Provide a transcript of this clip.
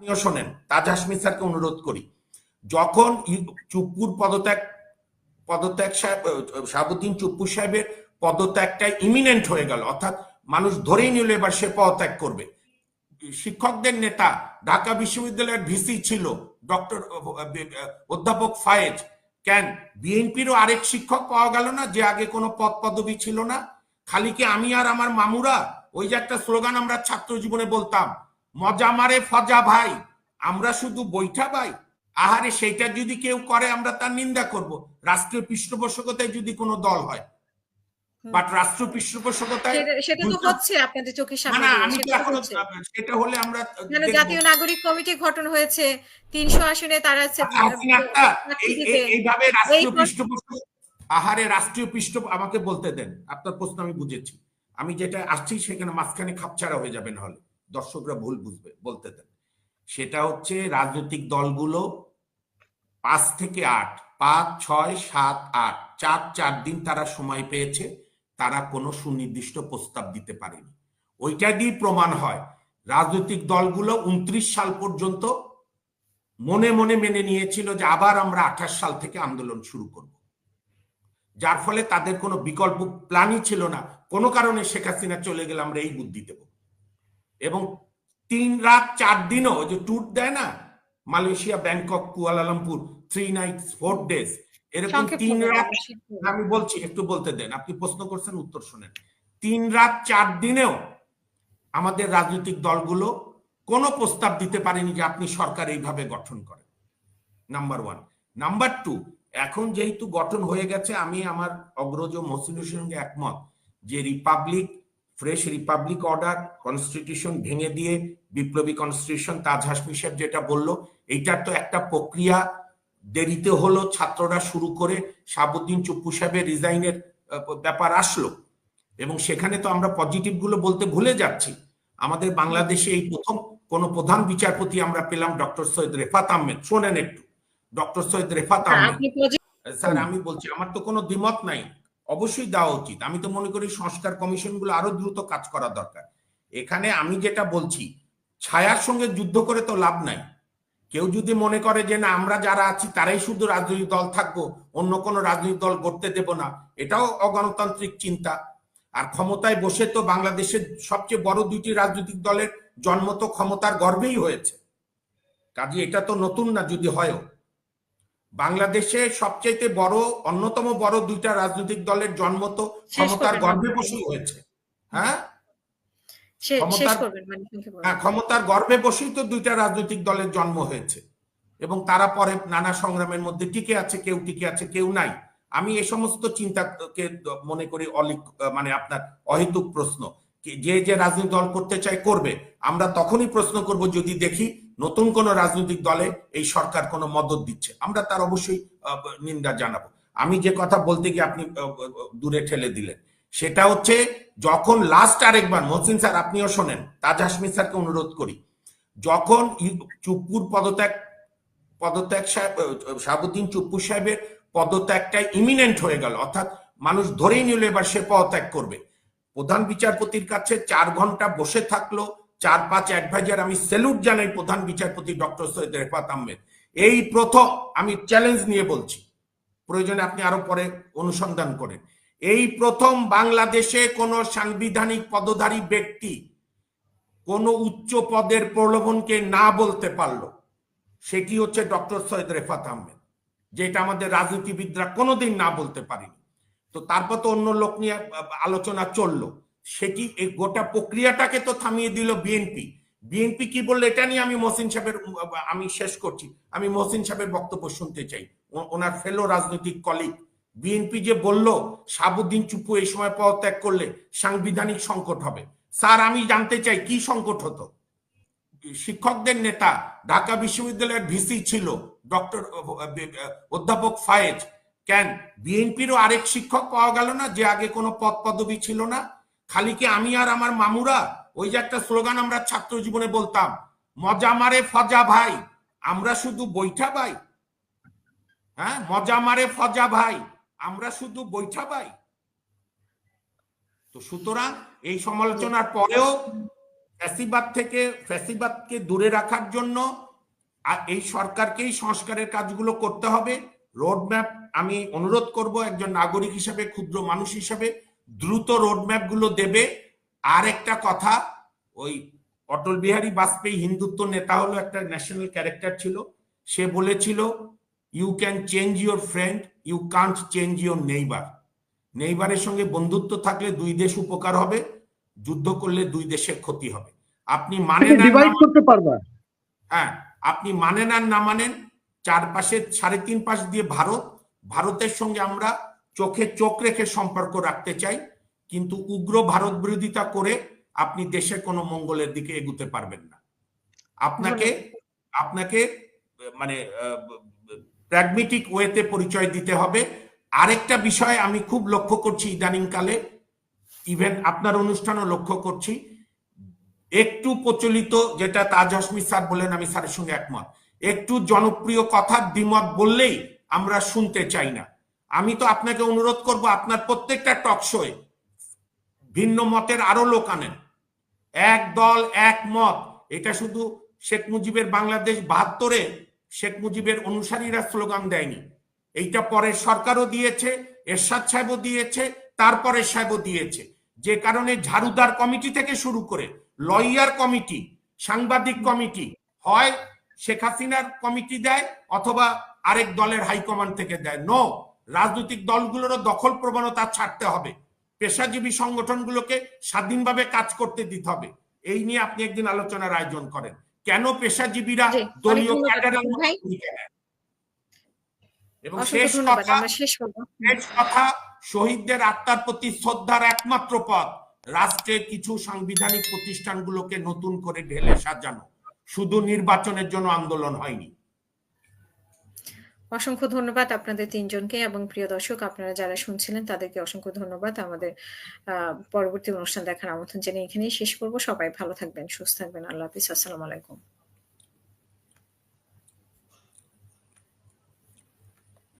আপনিও শোনেন, তাজ হাসমি স্যারকে অনুরোধ করি। যখন চুপ্পুর পদত্যাগ পদত্যাগ সাহেব শাহাবুদ্দিন চুপ্পু সাহেবের পদত্যাগটা ইমিনেন্ট হয়ে গেল, অর্থাৎ মানুষ ধরেই নিল এবার সে পদত্যাগ করবে। শিক্ষকদের নেতা, ঢাকা বিশ্ববিদ্যালয়ের ভিসি ছিল, ডক্টর অধ্যাপক ফায়েজ। কেন? বিএনপিরও আরেক শিক্ষক পাওয়া গেল না, যে আগে কোনো পদ পদবি ছিল না। খালি কি আমি আর আমার মামুরা? ওই যে একটা স্লোগান আমরা ছাত্র জীবনে বলতাম মজা মারে ফজা ভাই আমরা শুধু বৈঠা ভাই। আহারে সেইটা যদি কেউ করে আমরা তার নিন্দা করব। রাষ্ট্রীয় পৃষ্ঠপোষকতায় যদি কোনো দল হয়। বাট রাষ্ট্রীয় পৃষ্ঠপোষকতায় সেটা- সেটা তো হচ্ছে আপনাদের চোখের সামনে আমি সেটা তো এখনও হচ্ছে। সেটা হলে আমরা মানে জাতীয় নাগরিক কমিটি গঠন হয়েছে আসনে তারা। এই- এইভাবে রাষ্ট্রীয় পৃষ্ঠপোষক আহারে রাষ্ট্রীয় পৃষ্ঠ আমাকে বলতে দেন। আপনার প্রশ্ন আমি বুঝেছি। আমি যেটা আসছি সেখানে মাঝখানে খাপছাড়া হয়ে যাবে না হলে। দর্শকরা ভুল বুঝবে, বলতে দেন। সেটা হচ্ছে রাজনৈতিক দলগুলো পাঁচ থেকে আট, পাঁচ, ছয়, সাত, আট, চার চার দিন তারা সময় পেয়েছে, তারা কোনো সুনির্দিষ্ট প্রস্তাব দিতে পারেনি। ওইটা দিয়ে প্রমাণ হয়, রাজনৈতিক দলগুলো উনত্রিশ সাল পর্যন্ত মনে মনে মেনে নিয়েছিল যে আবার আমরা আঠাশ সাল থেকে আন্দোলন শুরু করব। যার ফলে তাদের কোনো বিকল্প প্ল্যানই ছিল না। কোনো কারণে শেখ হাসিনা চলে গেলে আমরা এই বুদ্ধি দেব। এবং তিন রাত চার দিনও যে ট্যুর দেয় না? Malaysia Bangkok Kuala Lumpur three nights four days এরকম তিন রাত আমি বলছি একটু বলতে দেন আপনি প্রশ্ন করছেন উত্তর শোনেন। তিন রাত চার দিনেও আমাদের রাজনৈতিক দলগুলো কোনো প্রস্তাব দিতে পারেনি যে আপনি সরকার এইভাবে গঠন করেন। নাম্বার ওয়ান নাম্বার টু এখন যেহেতু গঠন হয়ে গেছে আমি আমার অগ্রজ মহসিনের সঙ্গে একমত যে republic fresh republic order constitution ভেঙে দিয়ে বিপ্লবী কনস্টিটিউশন তাজ হাসমি সাহেব যেটা বলল এইটার তো একটা প্রক্রিয়া দেরিতে হলো ছাত্ররা শুরু করে সাবুদ্দিন চুপ্পু সাহেবের রিজাইনের ব্যাপার আসলো। এবং সেখানে তো আমরা পজিটিভগুলো বলতে ভুলে যাচ্ছি। আমাদের বাংলাদেশে এই প্রথম কোন প্রধান বিচারপতি আমরা পেলাম ডক্টর সৈয়দ রেফাত আহমেদ। শোনেন একটু। ডক্টর সৈয়দ রেফাত হ্যাঁ, আহমেদ। স্যার আমি বলছি আমার তো কোনো দ্বিমত নাই। অবশ্যই দেওয়া উচিত। আমি তো মনে করি সংস্কার কমিশনগুলো আরও দ্রুত কাজ করা দরকার। এখানে আমি যেটা বলছি, ছায়ার সঙ্গে যুদ্ধ করে তো লাভ নাই। কেউ যদি মনে করে যে না, আমরা যারা আছি তারাই শুধু রাজনৈতিক দল থাকব, অন্য কোনো রাজনৈতিক দল গড়তে দেব না, এটাও অগণতান্ত্রিক চিন্তা। আর ক্ষমতায় বসে তো বাংলাদেশের সবচেয়ে বড় দুইটি রাজনৈতিক দলের জন্ম তো ক্ষমতার গর্বেই হয়েছে। কাজে এটা তো নতুন না, যদি হয়ও। বাংলাদেশে সবচেয়ে বড় অন্যতম বড় দুইটা রাজনৈতিক দলের জন্ম তো ক্ষমতার গর্বে আপনি। হয়েছে। হ্যাঁ? ক্ষমতার- মানে। হ্যাঁ ক্ষমতার গর্বে বসেই তো দুইটা রাজনৈতিক দলের জন্ম হয়েছে। এবং তারা পরে নানা সংগ্রামের মধ্যে টিকে আছে কেউ টিকে আছে কেউ নাই। আমি এ সমস্ত চিন্তাকে মনে করি অলিক মানে আপনার অহেতুক প্রশ্ন। যে যে রাজনৈতিক দল করতে চায় করবে। আমরা তখনই প্রশ্ন করব যদি দেখি নতুন কোন রাজনৈতিক দলে এই সরকার কোনো মদত দিচ্ছে। আমরা তার অবশ্যই নিন্দা জানাব। আমি যে কথা বলতে গিয়ে আপনি দূরে ঠেলে দিলেন, সেটা হচ্ছে যখন লাস্ট আরেকবার, মহসিন স্যার আপনিও শোনেন, তাজ হাসমি স্যারকে অনুরোধ করি, যখন চুপ্পুর পদত্যাগ পদত্যাগ সাহেব শাহাবুদ্দিন চুপ্পু সাহেবের পদত্যাগটা ইমিনেন্ট হয়ে গেল, অর্থাৎ মানুষ ধরেই নিল এবার সে পদত্যাগ করবে। প্রধান বিচারপতির কাছে চার ঘণ্টা বসে থাকল চার পাঁচ অ্যাডভাইজার আমি সেলুট জানাই প্রধান বিচারপতি ডক্টর সৈয়দ রেফাত আহমেদ। এই প্রথম আমি চ্যালেঞ্জ নিয়ে বলছি। প্রয়োজনে আপনি আরও পরে অনুসন্ধান করেন। এই প্রথম বাংলাদেশে কোন সাংবিধানিক পদধারী ব্যক্তি কোন উচ্চ পদের প্রলোভনকে না বলতে পারল, সেটি হচ্ছে ডক্টর সৈয়দ রেফাত আহমেদ, যেটা আমাদের রাজনীতিবিদরা কোনোদিন না বলতে পারেনি। তো তারপর তো অন্য লোক নিয়ে আলোচনা চলল। সেটি এই গোটা প্রক্রিয়াটাকে তো থামিয়ে দিল বিএনপি বিএনপি কি বলল? এটা নিয়ে আমি মহসিন সাহেবের, আমি শেষ করছি। আমি মহসিন সাহেবের বক্তব্য শুনতে চাই। ওনার ফেলো রাজনৈতিক কলিগ বিএনপি যে বলল, সাবুদ্দিন চুপু এই সময় পদত্যাগ করলে সাংবিধানিক সংকট হবে। স্যার, আমি জানতে চাই, কি সংকট হতো? শিক্ষকদের নেতা, ঢাকা বিশ্ববিদ্যালয়ের ভিসি ছিল, ডক্টর অধ্যাপক ফায়েজ। কেন? বিএনপিরও আরেক শিক্ষক পাওয়া গেল না, যে আগে কোনো পদ পদবি ছিল না? খালি কি আমি আর আমার মামুরা? ওই যে একটা স্লোগান আমরা ছাত্র জীবনে বলতাম, মজা মারে ফজা ভাই, আমরা শুধু বৈঠা ভাই। হ্যাঁ মজা মারে ফজা ভাই, আমরা শুধু বৈঠা ভাই। তো সুতরাং এই সমালোচনার পরেও ফ্যাসিবাদ থেকে, ফ্যাসিবাদকে দূরে রাখার জন্য আ- এই সরকারকেই সংস্কারের কাজগুলো করতে হবে। রোডম্যাপ আমি অনুরোধ করব একজন নাগরিক হিসেবে, ক্ষুদ্র মানুষ হিসেবে দ্রুত রোডম্যাপগুলো দেবে। আর একটা কথা ওই অটল বিহারী বাজপেয়ী হিন্দুত্ব নেতা হলো একটা ন্যাশনাল ক্যারেক্টার ছিল। সে বলেছিল you can change your friend you can't change your neighbour নেইবারের সঙ্গে বন্ধুত্ব থাকলে দুই দেশ উপকার হবে যুদ্ধ করলে দুই দেশের ক্ষতি হবে। আপনি মানেন আর না ডিভাইড করতে পারবা। হ্যাঁ আপনি মানেন আর না মানেন চারপাশে সাড়ে তিন পাশ দিয়ে ভারত ভারতের সঙ্গে আমরা চোখে চোখ রেখে সম্পর্ক রাখতে চাই, কিন্তু উগ্র ভারত বিরোধিতা করে আপনি দেশের কোনো মঙ্গলের দিকে এগুতে পারবেন না। আপনাকে আপনাকে মানে প্র্যাগমেটিক ওয়েতে পরিচয় দিতে হবে। আরেকটা বিষয় আমি খুব লক্ষ্য করছি ইদানিংকালে, ইভেন আপনার অনুষ্ঠানও লক্ষ্য করছি। একটু প্রচলিত যেটা তাজ হাসমি স্যার বলেন আমি স্যারের সঙ্গে একমত। একটু জনপ্রিয় কথা দ্বিমত বললেই আমরা শুনতে চাই না। আমি তো আপনাকে অনুরোধ করব, আপনার প্রত্যেকটা টক শোয়ে ভিন্ন মতের আরও লোক আনেন। এক দল, এক মত। এটা শুধু শেখ মুজিবের বাংলাদেশ বাহাত্তরে শেখ মুজিবের অনুসারীরা স্লোগান দেয়নি। এইটা পরের সরকারও দিয়েছে, এরশাদ সাহেবও দিয়েছে, তারপরে সাহেবও দিয়েছে। যে কারণে ঝাড়ুদার কমিটি থেকে শুরু করে লয়ার কমিটি, সাংবাদিক কমিটি হয় শেখ হাসিনার কমিটি দেয় অথবা আরেক দলের হাইকমান্ড থেকে দেয়। নো রাজনৈতিক দলগুলোরও দখল প্রবণতা ছাড়তে হবে। পেশাজীবী সংগঠনগুলোকে স্বাধীনভাবে কাজ করতে দিতে হবে। এই নিয়ে আপনি একদিন আলোচনার আয়োজন করেন। কেন পেশাজীবীরা দলীয় ক্যাডারের? এবং শেষ কথা শেষ শেষ কথা শহীদদের আত্মার প্রতি শ্রদ্ধার একমাত্র পথ রাষ্ট্রের কিছু সাংবিধানিক প্রতিষ্ঠানগুলোকে নতুন করে ঢেলে সাজানো। শুধু নির্বাচনের জন্য আন্দোলন হয়নি। অসংখ্য ধন্যবাদ আপনাদের তিনজনকে এবং প্রিয় দর্শক, আপনারা যারা শুনছিলেন তাদেরকে অসংখ্য ধন্যবাদ। আমাদের পরবর্তী অনুষ্ঠান দেখার আমন্ত্রণ জানিয়ে এখানেই শেষ করব। সবাই ভালো থাকবেন, সুস্থ থাকবেন। আল্লাহ হাফিজ। আসসালামু আলাইকুম।